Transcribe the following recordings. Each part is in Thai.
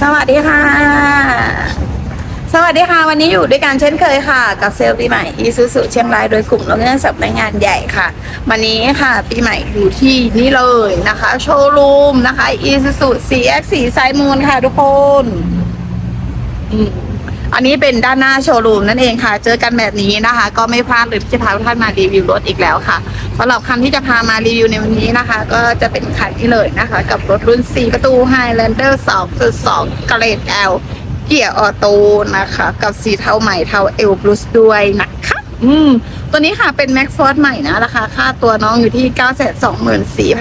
สวัสดีค่ะ สวัสดีค่ะ วันนี้อยู่ด้วยกันเช่นเคยค่ะ กับเซลล์ปีใหม่อีซูซูเชียงรายโดยกลุ่มโรงงานสำนักงานใหญ่ค่ะ วันนี้ค่ะปีใหม่อยู่ที่นี่เลยนะคะ โชว์รูมนะคะอีซูซู CX4 ไซมูลค่ะทุกคน อืม อันนี้เป็นด้านหน้าโชว์รูมนั่นเองค่ะ เจอกันแบบนี้นะคะ ก็ไม่พลาดเลยที่จะพาทุกท่านมารีวิวรถอีกแล้วค่ะสำหรับคันที่จะพามารีวิวในวันนี้นะคะ ก็จะเป็นคันนี้เลยนะคะ กับรถรุ่น 4 ประตู Highlander 2.2 เกรด L เกียร์ออโต้นะคะ กับสีเทาใหม่เทาเอลบลูสด้วยนะคะอืมตัวนี้ค่ะเป็น Max Force ใหม่นะราคาค่าตัวน้องอยู่ที่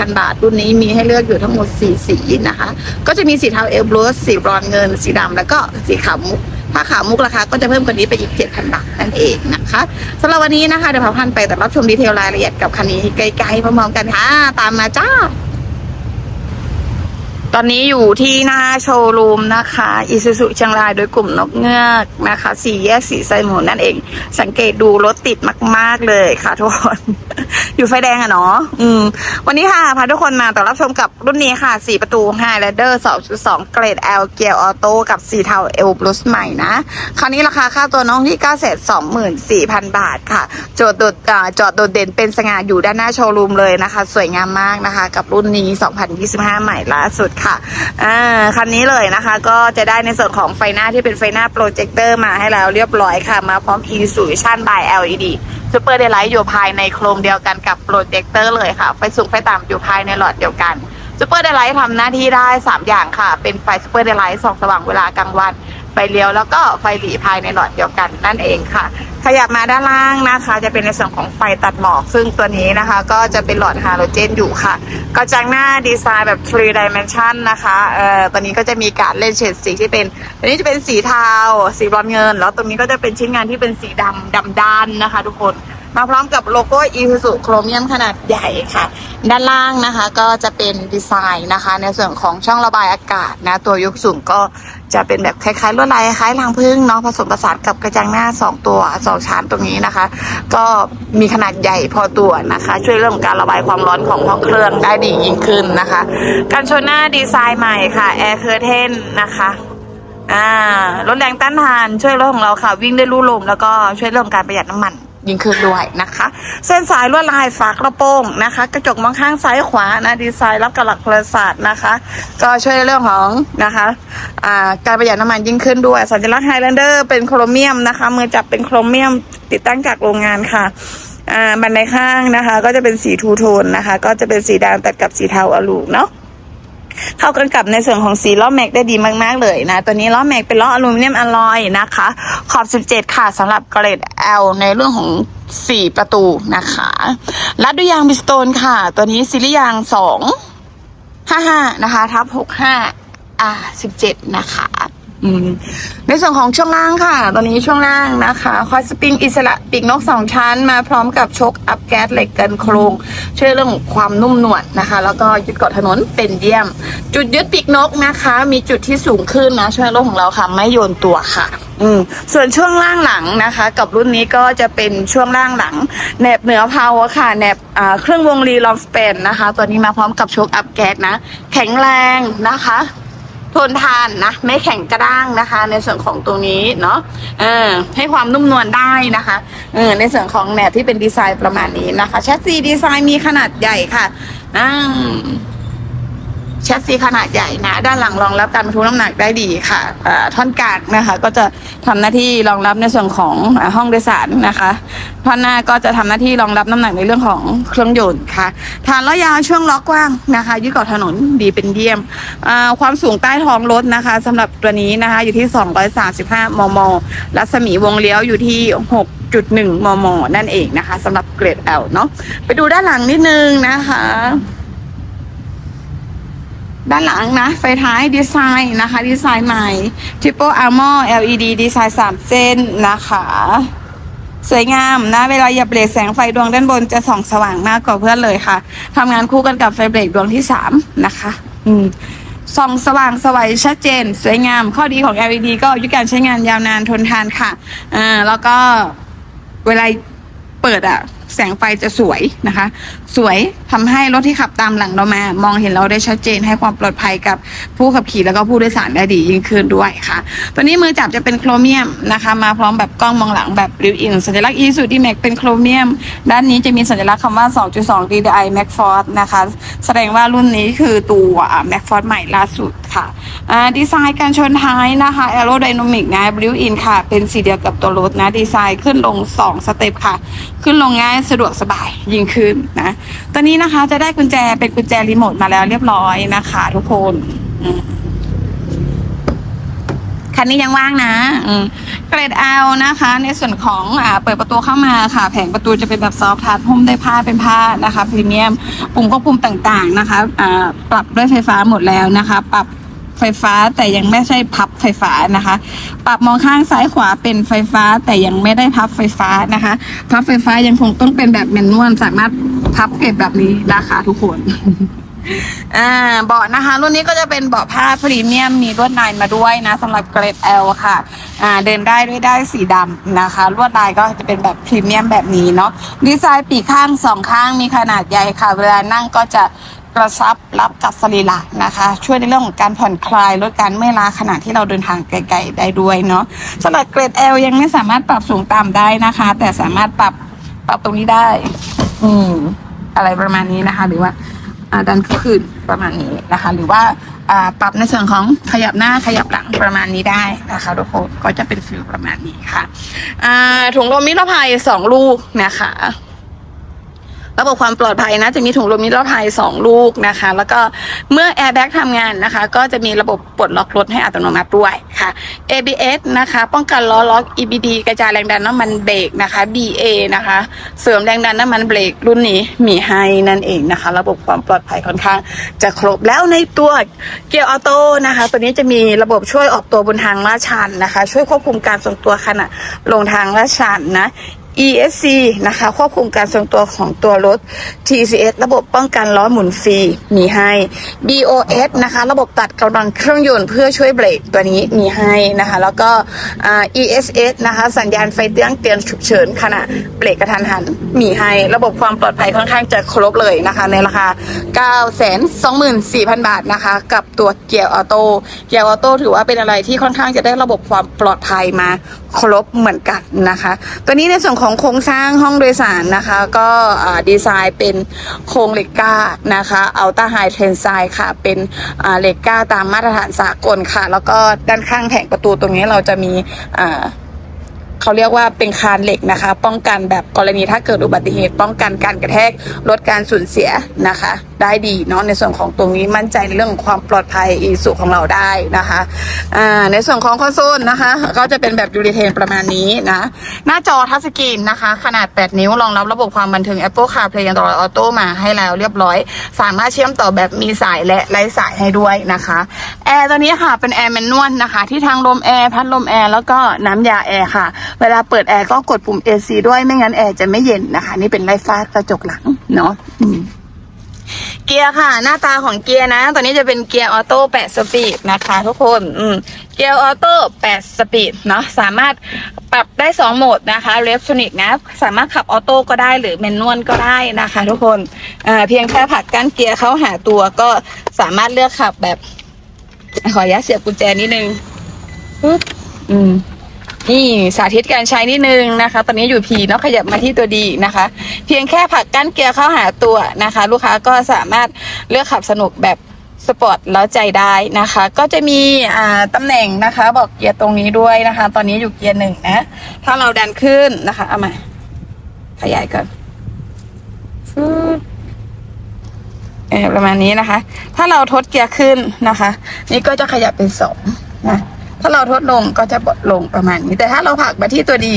924,000 บาท รุ่นนี้มีให้เลือกอยู่ทั้งหมด 4 สีนะคะ ก็จะมีสีเทาเอลบลูสสีบรอนเงิน สีดำแล้วก็สีขาวมุก ถ้าขาวมุกราคาก็จะเพิ่มกว่านี้ไปอีก 7,000 บาทนั่นเองนะคะสำหรับวันนี้นะคะเดี๋ยวพาพันไปแต่รับชมดีเทลรายละเอียดกับคันนี้ไกลๆพร้อมๆกันค่ะตามมาจ้า ตอนนี้อยู่ที่หน้าโชว์รูมนะคะอิซูซุเชียงรายโดยกลุ่มนกเงือกนะคะสี่แยกสีไซมูนนั่นเอง สังเกตดูรถติดมาก ๆ เลยค่ะทุกคน อยู่ไฟแดงอะเนาะอืม วันนี้ค่ะ พาทุกคนมาต่อรับชมกับรุ่นนี้ค่ะ4ประตู Highlander 2.2เกรด L เกียร์ออโต้กับสีเทา L Plus ใหม่นะ คราวนี้ราคาค่าตัวน้องที่924,000บาทค่ะจทย์โดดจอดโดดเด่นเป็นสง่าอยู่ด้านหน้าโชว์รูมเลยนะคะ สวยงามมากนะคะ กับรุ่นนี้2025ใหม่ล่าสุดค่ะอ่าคันนี้เลยนะคะ ก็จะได้ในส่วนของไฟหน้าที่เป็นไฟหน้าโปรเจคเตอร์มาให้แล้วเรียบร้อยค่ะ มาพร้อม e s o l u t i o n by LED ซูเปอร์เดลไลท์อยู่ภายในโครงเดียวกันกับโปรเจคเตอร์เลยค่ะ ไฟสูงไฟต่ำอยู่ภายในหลอดเดียวกันซูเปอร์เดลไลท์ทำหน้าที่ได้ 3 อย่างค่ะ เป็นไฟซูเปอร์เดลไลท์ส่องสว่างเวลากลางวัน ฟเลี้ยวแล้วก็ไฟหลีภายในหลอดเดียวกันนั่นเองค่ะ ขยับมาด้านล่างนะคะ จะเป็นในส่วนของไฟตัดหมอก ซึ่งตัวนี้นะคะ ก็จะเป็นหลอดฮาโลเจนอยู่ค่ะกระจังหน้าดีไซน์แบบ3 dimension นะคะเอ่อตัวนี้ก็จะมีการเล่นเฉดสีที่เป็นตัวนี้จะเป็นสีเทาสีบรอนเงิน แล้วตรงนี้ก็จะเป็นชิ้นงานที่เป็นสีดำดำด้านนะคะ ทุกคน มาพร้อมกับโลโก้ i s u z u โครเมียมขนาดใหญ่ค่ะ ด้านล่างนะคะก็จะเป็นดีไซน์นะคะ ในส่วนของช่องระบายอากาศนะ ตัวยกสูงก็จะเป็นแบบคล้ายๆลวดลายคล้ายรังผึ้งเนาะผสมผสานกับกระจังหน้า 2 ตัว2ชั้นตรงนี้นะคะ ก็มีขนาดใหญ่พอตัวนะคะ ช่วยเรื่องของการระบายความร้อนของห้องเครื่องได้ดียิ่งขึ้นนะคะ การชนหน้าดีไซน์ใหม่ค่ะแอร์เคอร์เทนนะคะอ่ารถแรงต้านทานช่วยรถของเราค่ะ วิ่งได้ลู่ลมแล้วก็ช่วยเรื่องการประหยัดน้ำมัน ยิ่งขึ้นด้วยนะคะ เส้นสายลวดลายฝากระโปรงนะคะ กระจกมองข้างซ้ายขวานะดีไซน์รับกับหลักพลศาสตร์นะคะ ก็ช่วยในเรื่องของนะคะการประหยัดน้ำมันยิ่งขึ้นด้วย สัญลักษณ์ไฮแลนเดอร์เป็นโครเมียมนะคะ มือจับเป็นโครเมียมติดตั้งจากโรงงานค่ะบันไดข้างนะคะ ก็จะเป็นสีทูโทนนะคะ ก็จะเป็นสีดำตัดกับสีเทาอลูเนาะ เข้ากันกับในส่วนของสีล้อแม็กได้ดีมากๆเลยนะ ตัวนี้ล้อแม็กเป็นล้ออลูมิเนียมอลลอยนะคะ ขอบ 17 ค่ะสำหรับเกรด L ในเรื่องของ4ประตูนะคะรัดด้วยยางบิสโตนค่ะ ตัวนี้ซีรีส์ยาง2 55นะคะ ทับ65อ่า17นะคะ ในส่วนของช่วงล่างค่ะ ตอนนี้ช่วงล่างนะคะคอยสปริงอิสระปีกนกสองชั้นมาพร้อมกับชกอัพแก๊สเหล็กกันโครง ช่วยเรื่องของความนุ่มนวลนะคะ แล้วก็ยึดเกาะถนนเป็นเยี่ยม จุดยึดปีกนกนะคะ มีจุดที่สูงขึ้นนะช่วยรถของเราค่ะ ไม่โยนตัวค่ะ อืมส่วนช่วงล่างหลังนะคะ กับรุ่นนี้ก็จะเป็นช่วงล่างหลังแหนบเหนือเพาอะค่ะแหนบเครื่องวงรีลองสเปนนะคะ ตัวนี้มาพร้อมกับชคอัพแก๊สนะ แข็งแรงนะคะ ทนทานนะไม่แข็งกระด้างนะคะ ในส่วนของตรงนี้เนาะเออให้ความนุ่มนวลได้นะคะเออในส่วนของแหนบที่เป็นดีไซน์ประมาณนี้นะคะแชสซีดีไซน์มีขนาดใหญ่ค่ะอ่า แชสซีขนาดใหญ่นะ ด้านหลังรองรับการบรรทุกน้ำหนักได้ดีค่ะท่อนกางนะคะ ก็จะทำหน้าที่รองรับในส่วนของห้องโดยสารนะคะท่อนหน้าก็จะทำหน้าที่รองรับน้ำหนักในเรื่องของเครื่องยนต์ค่ะฐานล้อยาวช่วงล้อกกว้างนะคะยึดเกาะถนนดีเป็นเยี่ยมความสูงใต้ท้องรถนะคะสำหรับตัวนี้นะคะอยู่ที่ 235 มม รัศมีวงเลี้ยวอยู่ที่6.1มม นั่นเองนะคะสำหรับเกรด L เนาะไปดูด้านหลังนิดนึงนะคะ ด้านหลังนะ ไฟท้ายดีไซน์นะคะ ดีไซน์ใหม่ Triple Armor LED ดีไซน์ 3 เส้นนะคะ สวยงามนะ เวลาเหยียบเบรกแสงไฟดวงด้านบนจะส่องสว่างมากกว่าเพื่อนเลยค่ะทำงานคู่กันกับไฟเบรกดวงที่ 3 นะคะ อืมส่องสว่างสวัยชัดเจน สวยงาม ข้อดีของ LED ก็อายุการใช้งานยาวนานทนทานค่ะอ่าแล้วก็เวลาเปิดอะ แสงไฟจะสวยนะคะ สวยทำให้รถที่ขับตามหลังเรามา มองเห็นเราได้ชัดเจนให้ความปลอดภัยกับผู้ขับขี่แล้วก็ผู้โดยสารได้ดียิ่งขึ้นด้วยค่ะ ตัวนี้มือจับจะเป็นโครเมียมนะคะ มาพร้อมแบบกล้องมองหลังแบบริวอินสัญลักษณ์อีสุดีแม็กเป็นโครเมียม ด้านนี้จะมีสัญลักษณ์คำว่า 2.2 DDI Max Force นะคะ แสดงว่ารุ่นนี้คือตัว Max Force ใหม่ล่าสุด ค่ะดีไซน์การชนท้ายนะคะ Aerodynamic นะ Built in ค่ะ เป็นสีเดียวกับตัวรถนะดีไซน์ขึ้นลง 2 สเต็ปค่ะ ขึ้นลงง่ายสะดวกสบายยิ่งขึ้นนะตัวนี้นะคะจะได้กุญแจเป็นกุญแจรีโมทมาแล้วเรียบร้อยนะคะ ทุกคนคันนี้ยังว่างนะเกรด L นะคะ ในส่วนของอเปิดประตูเข้ามาค่ะ แผงประตูจะเป็นแบบซอฟท์ทัชหุ้มด้วยผ้าเป็นผ้านะคะพรีเมียมปุ่มควบคุมต่างๆนะคะปรับด้วยไฟฟ้าหมดแล้วนะคะ ปรับ ไฟฟ้าแต่ยังไม่ใช่พับไฟฟ้านะคะ ปรับมองข้างซ้ายขวาเป็นไฟฟ้าแต่ยังไม่ได้พับไฟฟ้านะคะพับไฟฟ้ายังคงต้องเป็นแบบแมนนวลสามารถพับเก็บแบบนี้นะคะทุกคนอ่าเบาะนะคะ รุ่นนี้ก็จะเป็นเบาะผ้าพรีเมียมมีลวดลายมาด้วยนะสำหรับเกรด L ค่ะ อ่าเดินได้ด้วยได้สีดำนะคะ ลวดลายก็จะเป็นแบบพรีเมียมแบบนี้เนาะดีไซน์ปีกข้างสองข้างมีขนาดใหญ่ค่ะ เวลานั่งก็จะ กระชับรับกับสรีระนะคะ ช่วยในเรื่องของการผ่อนคลายลดการเมื่อยล้าขณะที่เราเดินทางไกลๆได้ด้วยเนาะสำหรับเกรด L ยังไม่สามารถปรับสูงต่ำได้นะคะ แต่สามารถปรับปรับตรงนี้ได้ อืม อะไรประมาณนี้นะคะ หรือว่าอ่าดันขึ้นประมาณนี้นะคะ หรือว่าอ่าปรับในส่วนของขยับหน้าขยับหลังประมาณนี้ได้นะคะทุกคนก็จะเป็นฟิลประมาณนี้ค่ะอ่าถุงลมนิรภัยสองลูกนะคะ ระบบความปลอดภัยนะ จะมีถุงลมนิรภัยสองลูกนะคะ แล้วก็เมื่อแอร์แบ็กทำงานนะคะ ก็จะมีระบบปลดล็อกรถให้อัตโนมัติด้วยค่ะ ABS นะคะ ป้องกันล้อล็อก EBD กระจายแรงดันน้ำมันเบรกนะคะ BA นะคะ เสริมแรงดันน้ำมันเบรกรุ่นนี้มีให้นั่นเองนะคะ ระบบความปลอดภัยค่อนข้าง จะครบแล้วในตัวเกียร์ออโต้นะคะ ตัวนี้จะมีระบบช่วยออกตัวบนทางลาดชันนะคะ ช่วยควบคุมการทรงตัวขณะลงทางลาดชันนะ ESC นะคะควบคุมการทรงตัวของตัวรถ TCS ระบบป้องกันล้อหมุนฟรีมีให้ BOS นะคะ ระบบตัดกำลังเครื่องยนต์เพื่อช่วยเบรกตัวนี้มีให้นะคะ แล้วก็ ESS นะคะ สัญญาณไฟเตือนเตือนฉุกเฉินขณะเบรกกระทันหันมีให้ ระบบความปลอดภัยค่อนข้างจะครบเลยนะคะ ในราคา 924,000 บาทนะคะ กับตัวเกียร์ออโต้เกียร์ออโต้ถือว่าเป็นอะไรที่ค่อนข้างจะได้ระบบความปลอดภัยมาครบเหมือนกันนะคะ ตัวนี้ในส่วนของของโครงสร้างห้องโดยสารนะคะ ก็ดีไซน์เป็นโครงเหล็กก้านะคะอัลต้าไฮเทนไซค่ะ เป็นเหล็กก้าตามมาตรฐานสากลค่ะ แล้วก็ด้านข้างแผงประตูตรงนี้เราจะมีอ่า เขาเรียกว่าเป็นคานเหล็กนะคะ ป้องกันแบบกรณีถ้าเกิดอุบัติเหตุ ป้องกันการกระแทกลดการสูญเสียนะคะ ได้ดีเนาะในส่วนของตรงนี้มั่นใจในเรื่องของความปลอดภัยอีสุของเราได้นะคะอ่าในส่วนของคอนโซลนะคะ ก็จะเป็นแบบยูริเทนประมาณนี้นะหน้าจอทัชสกรีนนะคะ ขนาด 8 นิ้วรองรับระบบความบันเทิง Apple CarPlay Android Auto มาให้แล้วเรียบร้อย สามารถเชื่อมต่อแบบมีสายและไร้สายให้ด้วยนะคะแอร์ตัวนี้ค่ะเป็นแอร์แมนนวลนะคะ ที่ทางลมแอร์พัดลมแอร์แล้วก็น้ำยาแอร์ค่ะเวลาเปิดแอร์ก็กดปุ่ม AC ด้วยไม่งั้นแอร์จะไม่เย็นนะคะ นี่เป็นไรฟ้ากระจกหลังเนาะเกียร์ค่ะ หน้าตาของเกียร์นะ ตอนนี้จะเป็นเกียร์ออโต้8สปีดนะคะ ทุกคน อืม เกียร์ออโต้8สปีดเนาะ สามารถปรับได้2โหมดนะคะเลฟโทนิกนะ สามารถขับออโต้ก็ได้หรือแมนนวลก็ได้นะคะ ทุกคนอ่าเพียงแค่ผลักก้านเกียร์เข้าหาตัวก็สามารถเลือกขับแบบ ขออนุญาตเสียบกุญแจนิดนึงปึ๊บอืม นี่สาธิตการใช้นิดนึงนะคะ ตอนนี้อยู่พีเนาะขยับมาที่ตัวดีนะคะ เพียงแค่ผลักกั้นเกียร์เข้าหาตัวนะคะ ลูกค้าก็สามารถเลือกขับสนุกแบบสปอร์ตแล้วใจได้นะคะ ก็จะมีอ่าตำแหน่งนะคะ บอกเกียร์ตรงนี้ด้วยนะคะ ตอนนี้อยู่เกียร์หนึ่งนะ ถ้าเราดันขึ้นนะคะเอามาขยายก่อนฟืดประมาณนี้นะคะ ถ้าเราทดเกียร์ขึ้นนะคะ นี่ก็จะขยับเป็นสองนะ ถ้าเราทดลงก็จะบดลงประมาณนี้ แต่ถ้าเราผักมาที่ตัวดี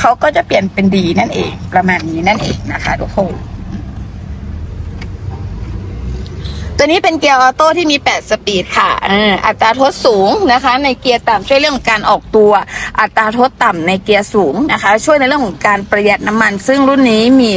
เขาก็จะเปลี่ยนเป็นดีนั่นเอง ประมาณนี้นั่นเองนะคะทุกคนตัวนี้เป็นเกียร์ออโต้ที่มี 8 สปีดค่ะอัตราทดสูงนะคะ ในเกียร์ต่ำช่วยเรื่องของการออกตัว อัตราทดต่ำในเกียร์สูงนะคะ ช่วยในเรื่องของการประหยัดน้ำมัน ซึ่งรุ่นนี้มี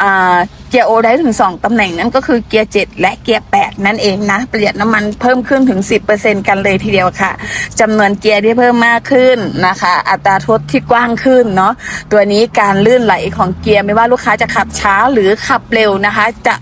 อ่าเกียร์โอได้ถึง 2 ตำแหน่งนั่นก็คือเกียร์ 7 และเกียร์ 8 นั่นเองนะ ประหยัดน้ำมันเพิ่มขึ้นถึง 10%กันเลยทีเดียวค่ะจำนวนเกียร์ที่เพิ่มมากขึ้นนะคะ อัตราทดที่กว้างขึ้นเนาะตัวนี้การลื่นไหลของเกียร์ไม่ว่าลูกค้าจะขับช้าหรือขับเร็วนะคะ จะ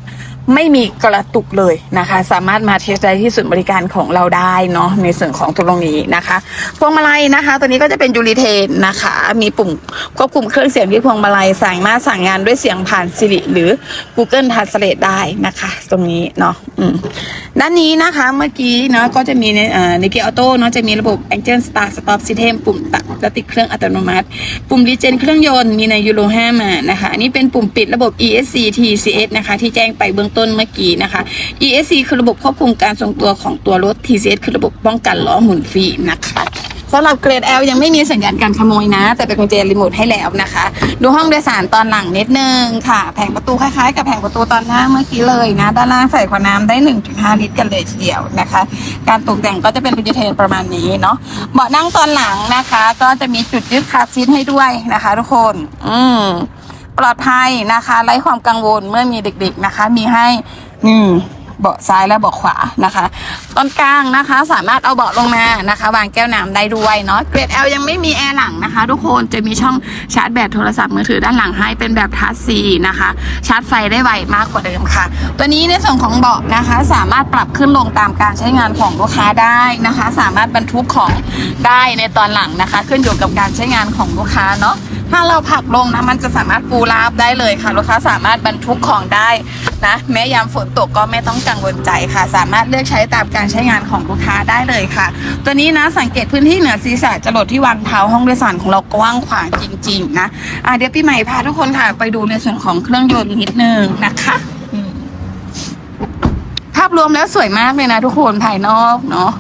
ไม่มีกระตุกเลยนะคะ สามารถมาเทสได้ที่ศูนย์บริการของเราได้เนาะในส่วนของตรงนี้นะคะพวงมาลัยนะคะ ตัวนี้ก็จะเป็นยูริเทนนะคะ มีปุ่มควบคุมเครื่องเสียงที่พวงมาลัยสามารถสั่งงานด้วยเสียงผ่าน Siri หรือ Google Translate ได้นะคะ ตรงนี้เนาะด้านนี้นะคะเมื่อกี้เนาะก็จะมีในในเกียร์ออโต้เนาะจะมีระบบ Engine Start Stop System ปุ่มตัดและติดเครื่องอัตโนมัติ ปุ่มรีเจนเครื่องยนต์มีในยูโร5มานะคะอันนี้เป็นปุ่มปิดระบบ ESC TCS นะคะ ที่แจ้งไปเบื้องต้นเมื่อกี้นะคะ ESC คือระบบควบคุมการทรงตัวของตัวรถ TCS คือระบบป้องกันล้อหมุนฟรีนะคะสำหรับเกรด L ยังไม่มีสัญญาณการขโมยนะ แต่เป็นกุญแจรีโมทให้แล้วนะคะ ดูห้องโดยสารตอนหลังนิดนึงค่ะ แผงประตูคล้ายๆ กับแผงประตูตอนหน้าเมื่อกี้เลยนะ ด้านล่างใส่ขวดน้ำได้ 1.5 ลิตรกันเลยทีเดียวนะคะ การตกแต่งก็จะเป็นดิจิเทลประมาณนี้เนาะเบาะนั่งตอนหลังนะคะ ก็จะมีจุดยึดคาร์ซีทให้ด้วยนะคะ ทุกคน อืม ปลอดภัยนะคะไร้ความกังวลเมื่อมีเด็กๆนะคะ มีให้อืมเบาะซ้ายและเบาะขวานะคะตอนกลางนะคะ สามารถเอาเบาะลงมานะคะ วางแก้วน้ำได้ด้วยเนาะเกรด L ยังไม่มีแอร์หลังนะคะ ทุกคนจะมีช่องชาร์จแบตโทรศัพท์มือถือด้านหลังให้เป็นแบบทัชซีนะคะ ชาร์จไฟได้ไวมากกว่าเดิมค่ะ ตัวนี้ในส่วนของเบาะนะคะ สามารถปรับขึ้นลงตามการใช้งานของลูกค้าได้นะคะ สามารถบรรทุกของได้ในตอนหลังนะคะ ขึ้นอยู่กับการใช้งานของลูกค้าเนาะถ้าเราผักลงนะมันจะสามารถปูราบได้เลยค่ะ ลูกค้าสามารถบรรทุกของได้นะ แม้ยามฝนตกก็ไม่ต้องกังวลใจค่ะ สามารถเลือกใช้ตามการใช้งานของลูกค้าได้เลยค่ะ ตัวนี้นะสังเกตพื้นที่เหนือศีรษะจรดที่วางเท้าห้องโดยสารของเรากว้างขวางจริง ๆ นะอะเดี๋ยวพี่ใหม่พาทุกคนค่ะไปดูในส่วนของเครื่องยนต์นิดนึงนะคะภาพรวมแล้วสวยมากเลยนะทุกคนภายนอกเนาะ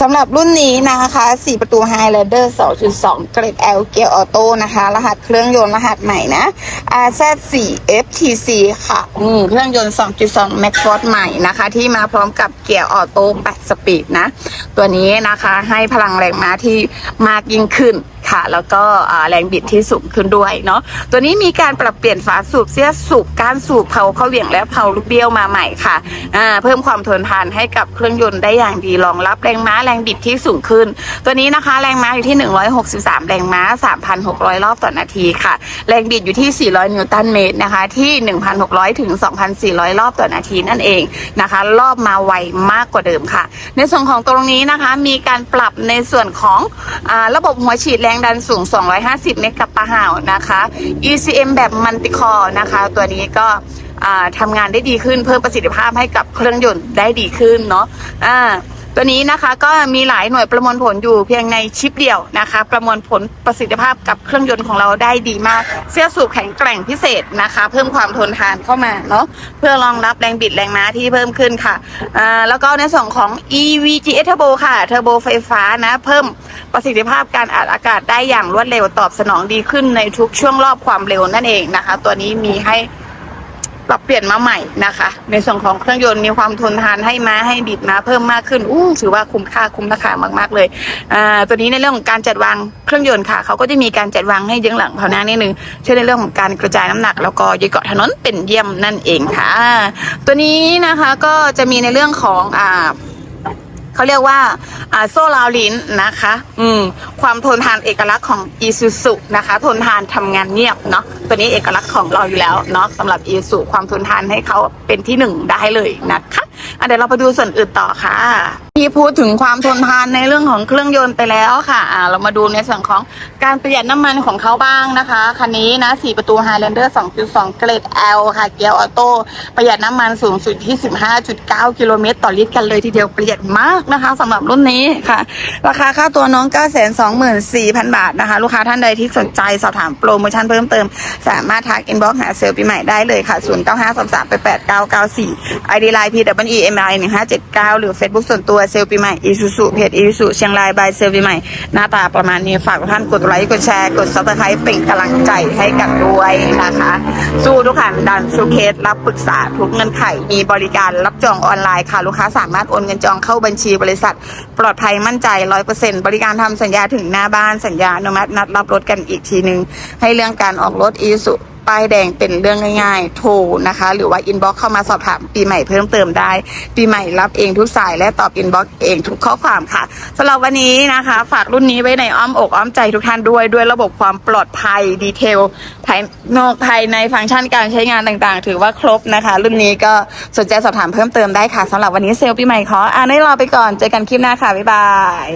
สำหรับรุ่นนี้นะคะ 4 ประตู Highlander 2.2 เกรด L เกียร์ออโต้นะคะ รหัสเครื่องยนต์รหัสใหม่นะ RZ4 FTC ค่ะอืมเครื่องยนต์ 2.2 Max Force ใหม่นะคะ ที่มาพร้อมกับเกียร์ออโต้8สปีดนะ ตัวนี้นะคะให้พลังแรงม้าที่มากยิ่งขึ้น ค่ะ แล้วก็แรงบิดที่สูงขึ้นด้วยเนาะตัวนี้มีการปรับเปลี่ยนฝาสูบเสียสูบก้านสูบเพาเข้าเหวี่ยงและเพาลูกเบี้ยวมาใหม่ค่ะเพิ่มความทนทานให้กับเครื่องยนต์ได้อย่างดีรองรับแรงม้าแรงบิดที่สูงขึ้น ตัวนี้นะคะแรงม้าอยู่ที่ 163 แรงม้า 3,600 รอบต่อนาทีค่ะ แรงบิดอยู่ที่ 400 นิวตันเมตรนะคะที่ 1,600 ถึง 2,400 รอบต่อนาทีนั่นเองนะคะ รอบมาไวมากกว่าเดิมค่ะ ในส่วนของตรงนี้นะคะมีการปรับในส่วนของอระบบหัวฉีดแรงดันสูง 250 เมกะปะหาวนะคะ ECM แบบมันติคอนะคะ ตัวนี้ก็ทำงานได้ดีขึ้นเพิ่มประสิทธิภาพให้กับเครื่องยนต์ได้ดีขึ้นเนาะอ่า ตัวนี้นะคะก็มีหลายหน่วยประมวลผลอยู่เพียงในชิปเดียวนะคะ ประมวลผลประสิทธิภาพกับเครื่องยนต์ของเราได้ดีมาก เสื้อสูบแข็งแกร่งพิเศษนะคะ เพิ่มความทนทานเข้ามาเนาะเพื่อรองรับแรงบิดแรงม้าที่เพิ่มขึ้นค่ะอ่าแล้วก็ในส่วนของ EVGS Turbo ค่ะเทอร์โบไฟฟ้านะ เพิ่มประสิทธิภาพการอัดอากาศได้อย่างรวดเร็วตอบสนองดีขึ้นในทุกช่วงรอบความเร็วนั่นเองนะคะ ตัวนี้มีให้ ปรับเปลี่ยนมาใหม่นะคะ ในส่วนของเครื่องยนต์มีความทนทานให้มาให้บิดมาเพิ่มมากขึ้นอู้ถือว่าคุ้มค่าคุ้มราคามาก ๆ เลยอ่าตัวนี้ในเรื่องของการจัดวางเครื่องยนต์ค่ะเขาก็จะมีการจัดวางให้ยึงหลังเผาหน้านิดนึงช่วยในเรื่องของการกระจายน้ำหนัก แล้วก็ยึดเกาะถนนเป็นเยี่ยมนั่นเองค่ะ ตัวนี้นะคะก็จะมีในเรื่องของอ่า เขาเรียกว่าโซลาลินนะคะ อืม ความทนทานเอกลักษณ์ของอีซูซุนะคะ ทนทานทำงานเงียบเนาะตัวนี้เอกลักษณ์ของเราอยู่แล้วเนาะสำหรับอีซูความทนทานให้เขาเป็นที่หนึ่งได้เลยนะคะ อะเดี๋ยวเราไปดูส่วนอื่นต่อค่ะที่พูดถึงความทนทานในเรื่องของเครื่องยนต์ไปแล้วค่ะอ่าเรามาดูในส่วนของการประหยัดน้ำมันของเขาบ้างนะคะ คันนี้นะ4ประตู Highlander 2.2 เกรด L ค่ะ เกียร์ออโต้ประหยัดน้ำมันสูงสุดที่ 15.9 กิโลเมตรต่อลิตรกันเลยทีเดียวประหยัดมากนะคะสำหรับรุ่นนี้ค่ะ ราคาค่าตัวน้อง 924,000 บาทนะคะ ลูกค้าท่านใดที่สนใจสอบถามโปรโมชั่นเพิ่มเติม สามารถทักอินบ็อกซ์หาเซลล์ปีใหม่ได้เลยค่ะ 0953388994 ID Line e.mi.1579 หรือ Facebook ส่วนตัวเซลปีใหม่อีซูซูเพจอีซูเชียงรายบายเซลปีใหม่หน้าตาประมาณนี้ฝากทุกท่านกดไลค์กดแชร์กดซับสไครป์เป็นกำลังใจให้กันด้วยนะคะ สู้ทุกขันดันสู้เคสรับปรึกษาทุกเงินไขมีบริการรับจองออนไลน์ค่ะ ลูกค้าสามารถโอนเงินจองเข้าบัญชีบริษัท ปลอดภัยมั่นใจร้อยเปอร์เซ็นต์บริการทำสัญญาถึงหน้าบ้านสัญญาอนุมัตินัดรับรถกันอีกทีหนึ่งให้เรื่องการออกรถอีสุ ป้ายแดงเป็นเรื่องง่ายๆ โทรนะคะ หรือว่าอินบ็อกเข้ามาสอบถามปีใหม่เพิ่มเติมได้ ปีใหม่รับเองทุกสายและตอบอินบ็อกเองทุกข้อความค่ะสำหรับวันนี้นะคะ ฝากรุ่นนี้ไว้ในอ้อมอกอ้อมใจทุกท่านด้วยด้วยระบบความปลอดภัยดีเทลภายนอกภายในฟังก์ชันการใช้งานต่างๆ ถือว่าครบนะคะ รุ่นนี้ก็สนใจสอบถามเพิ่มเติมได้ค่ะสำหรับวันนี้เซลล์ปีใหม่ขออ่านให้รอไปก่อนเจอกันคลิปหน้าค่ะบ๊ายบาย